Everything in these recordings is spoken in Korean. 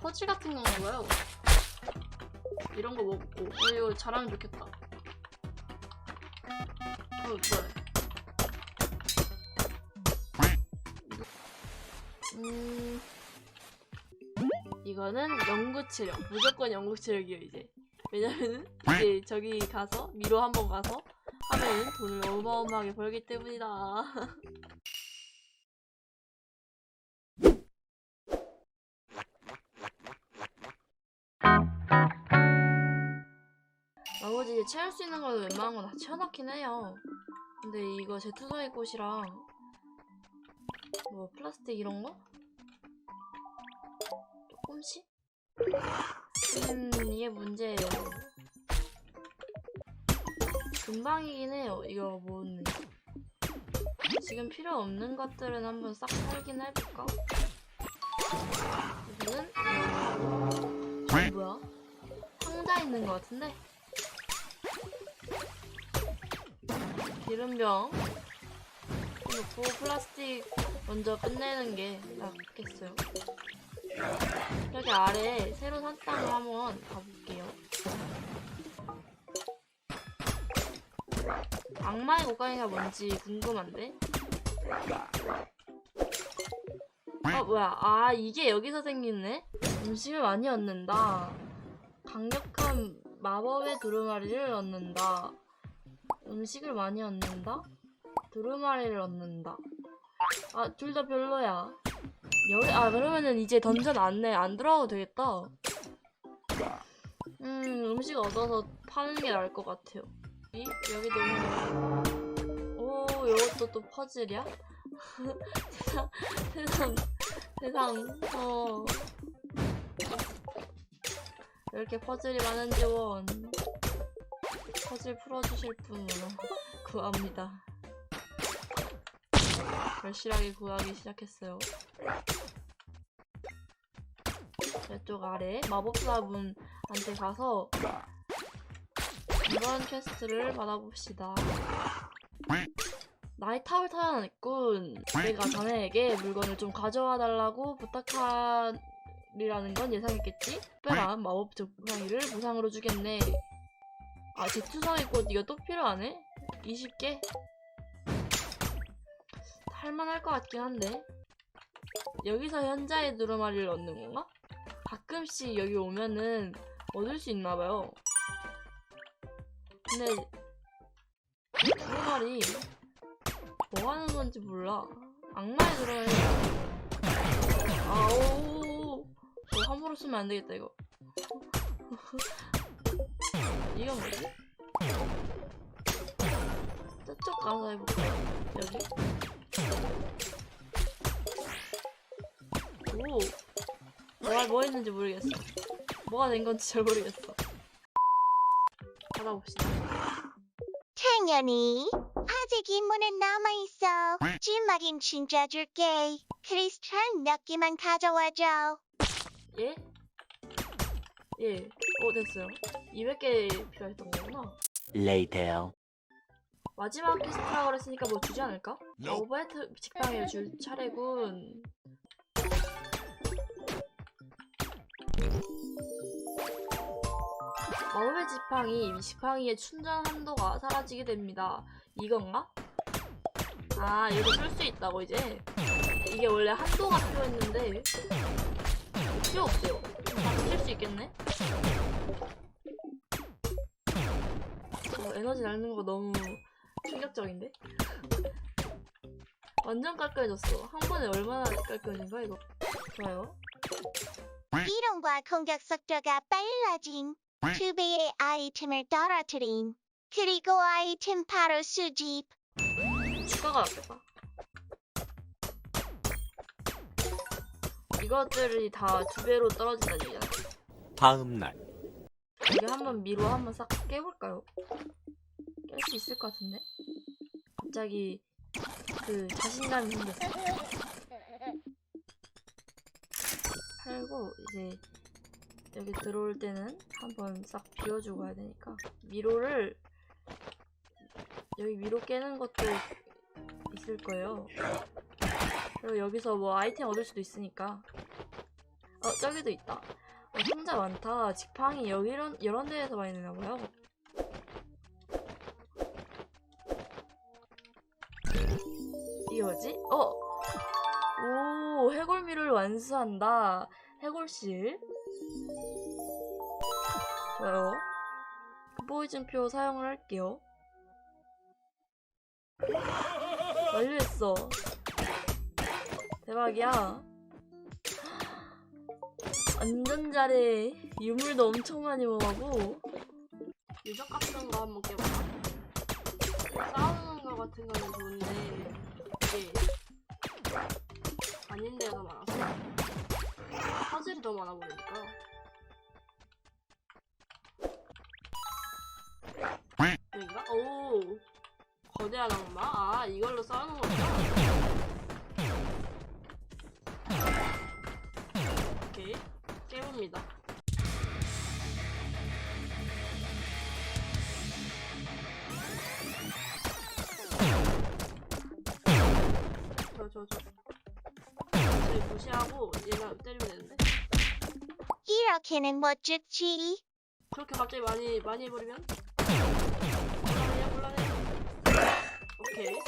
퍼즐 같은 건가 봐요. 이런 거 먹고. 어, 이거 잘하면 좋겠다. 어, 뭐야. 음. 이거는 연구 치력. 무조건 연구 치력이에요, 이제. 왜냐면은, 이제 저기 가서, 미로 한번 가서, 하면은 돈을 어마어마하게 벌기 때문이다. 채울 수 있는 걸 웬만한 건 다 채워놨긴 해요. 근데 이거 제투성의 꽃이랑 뭐 플라스틱 이런 거? 조금씩? 음, 이게 문제예요. 금방이긴 해요. 이거 뭔 지금 필요 없는 것들은 한번 싹 살긴 해볼까? 이거는 이거 뭐야? 상자 있는 것 같은데? 기름병 놓고 플라스틱 먼저 끝내는 게 낫겠어요. 여기 아래 새로 샀다는 거 한번 가볼게요. 악마의 곡간이가 뭔지 궁금한데? 아 뭐야 아 이게 여기서 생기네? 음식을 많이 얻는다 강력한 마법의 두루마리를 얻는다 음식을 많이 얻는다? 두루마리를 얻는다. 아 둘 다 별로야. 여기 아 그러면은 이제 던전 안내 안 들어가도 되겠다. 음 음식 얻어서 파는 게 나을 것 같아요. 이? 여기도 있네. 오 이것도 또 퍼즐이야? 세상 세상 세상 어. 이렇게 퍼즐이 많은지 원 퍼즐 풀어주실 분 구합니다. 절실하게 구하기 시작했어요. 이쪽 아래 마법사분한테 가서 이번 퀘스트를 받아봅시다. 탑을 타야겠군 내가 자네에게 물건을 좀 가져와 달라고 부탁하리라는 건 예상했겠지? 특별한 마법 적 상의를 보상으로 주겠네 아 제투성의 꽃 이거 또 필요하네? 20개? 할만할 것 같긴 한데 여기서 현자의 두루마리를 얻는 건가? 가끔씩 여기 오면은 얻을 수 있나봐요 근데 두루마리 뭐 하는 건지 몰라 악마의 두루마리 아오 이거 함부로 쓰면 안 되겠다 이거 이건 뭐지? 저쪽 가서 해볼까? 여기? 오! 뭐가 뭐 했는지 모르겠어. 뭐가 된 건지 잘 모르겠어. 받아봅시다. 당연히 아직 임무는 남아있어. 찐막인 진짜 줄게. 크리스탈 몇 개만 가져와줘. 예? 예. 오, 됐어요. 200개 필요했던 거구나. Later. 마지막 퀘스트라고 그랬으니까 뭐 주지 않을까? 오버헤트 직방에 줄 차례군. 마법의 지팡이, 지팡이의 충전 한도가 사라지게 됩니다. 이건가? 아, 이거 쓸 수 있다고 이제? 이게 원래 한도가 필요했는데 필요 없대요. 쓸수 있겠네? 어, 에너지 날는 거 너무 충격적인데? 완전 깔끔해졌어. 한 번에 얼마나 깔끔해진 거야, 이거? 좋아요. 이동과 공격 속도가 빨라진 두 배의 아이템을 떨어뜨린 그리고 아이템 바로 수집. 추가가 낫겠다. 이것들이 다 두 배로 떨어진다는 얘기잖아. 다음 날. 이게 한번 미로 한번 싹 깨볼까요? 깰 수 있을 것 같은데? 갑자기 그 자신감이 생겼어. 팔고 이제 여기 들어올 때는 한번 싹 비워주고 가야 되니까 미로를 여기 미로 깨는 것도 있을 거예요. 그리고 여기서 뭐 아이템 얻을 수도 있으니까 어 저기도 있다. 어, 상자 많다. 지팡이 여기 이런 이런 데에서 많이 내나 봐요. 이게 뭐지? 어. 오 해골미를 완수한다. 해골실. 좋아요. 그 보이즘표 사용을 할게요. 완료했어. 대박이야. 완전 잘해. 유물도 엄청 많이 모아고. 유적 같은 거 한번 깨볼까? 싸우는 거 같은 거는 좋은데 이게 아닌 데가 많아서 퍼즐이 더 많아 보이니까 여기가? 오 거대한 악마? 아 이걸로 싸우는 거구나 깨봅니다 저, 저, 저. 저희 무시하고 얘가 때리면 되는데? 이렇게는 못 죽지. 그렇게 갑자기 많이, 많이 해버리면? 곤란해요, 곤란해요. 오케이.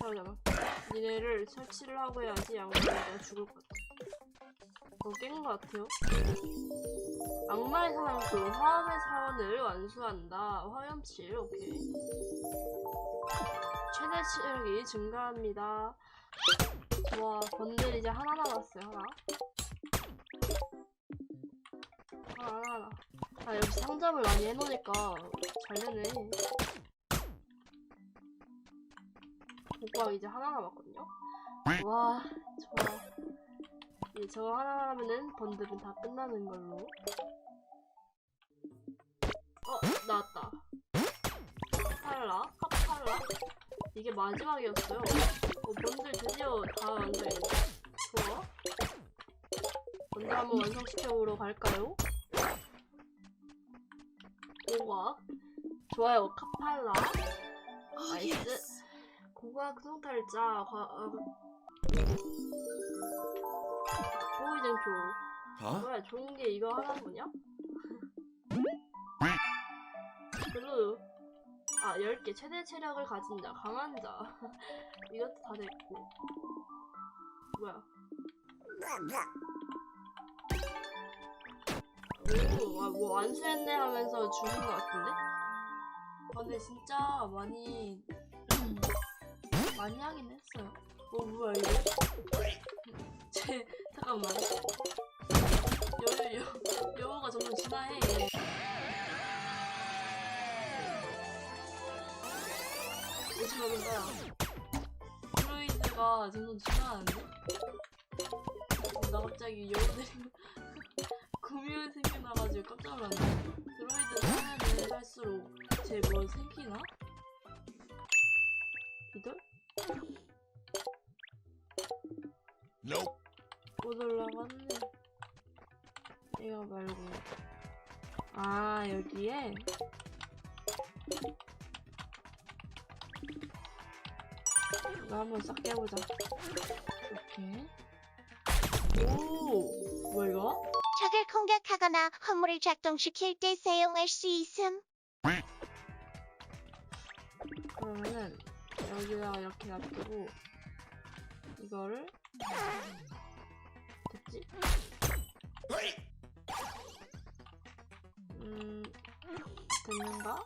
잠깐만. 니네를 설치를 하고 해야지 양말이 내가 죽을 것 같아. 어, 깬것 같아요. 악마의 사냥꾼, 화염의 사원을 완수한다. 화염칠, 오케이. 최대 체력이 증가합니다. 좋아, 번들 이제 하나 남았어요, 하나. 하나, 하나, 하나. 아, 역시 상점을 많이 해놓으니까 잘 되네. 오빠 이제 하나 남았거든요? 와, 좋아. 이제 저거 하나 하면은 번들은 다 끝나는 걸로. 어, 나왔다. 카팔라? 카팔라? 이게 마지막이었어요. 어, 번들 드디어 다 완성했네. 좋아. 번들 한번 완성시켜보러 갈까요? 고고학. 좋아요, 카팔라. 나이스. 고고학 성탈자. 과, 어, 보이젠표. 어? 뭐야, 좋은 게 이거 하나인 거냐? 블루. 아, 10개. 최대 체력을 가진 자. 강한 자. 이것도 다 됐고. 뭐야. 오, 아, 뭐 완수했네 하면서 죽은 것 같은데? 아, 근데 진짜 많이, 많이 하긴 했어요. 어, 뭐야, 이거? 제, 잠깐만. 여, 여, 여우가 점점 진화해. 오지 마는다. 드로이드가 점점 진화하는데? 어, 나 갑자기 여우들이 구미호 생겨나가지고 깜짝 놀랐네. 드로이드 하면은 할수록 제뭐 생기나? 이들? Nope. 못 올라갔네. 이거 말고. 아, 여기에? 이거 한번 싹 깨보자. 이렇게. 오! 뭐야, 이거? 적을 공격하거나 화물을 작동시킬 때 사용할 수 있음. 그러면은, 여기다가 이렇게 놔두고, 이거를, 됐지? 음, 됐는가?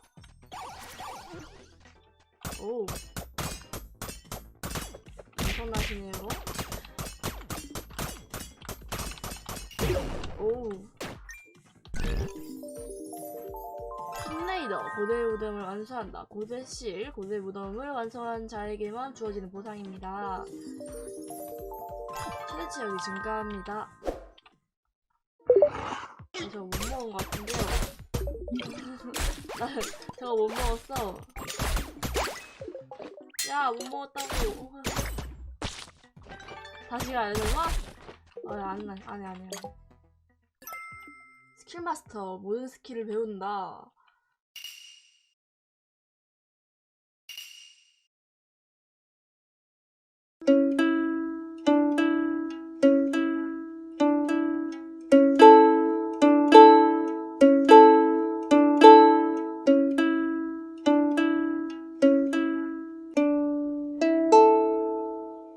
오. 엄청나시네요. 오. tom레이더 고대 무덤을 완수한다. 고대 실 고대 무덤을 완성한 자에게만 주어지는 보상입니다. 최대 체력이 증가합니다. 어, 저거 못 먹은 것 같은데요. 나 저거 못 먹었어. 야, 못 먹었다고. 다시 가야 되나? 어, 안, 해, 안 해, 안 해. 안 해. 스킬 마스터 모든 스킬을 배운다.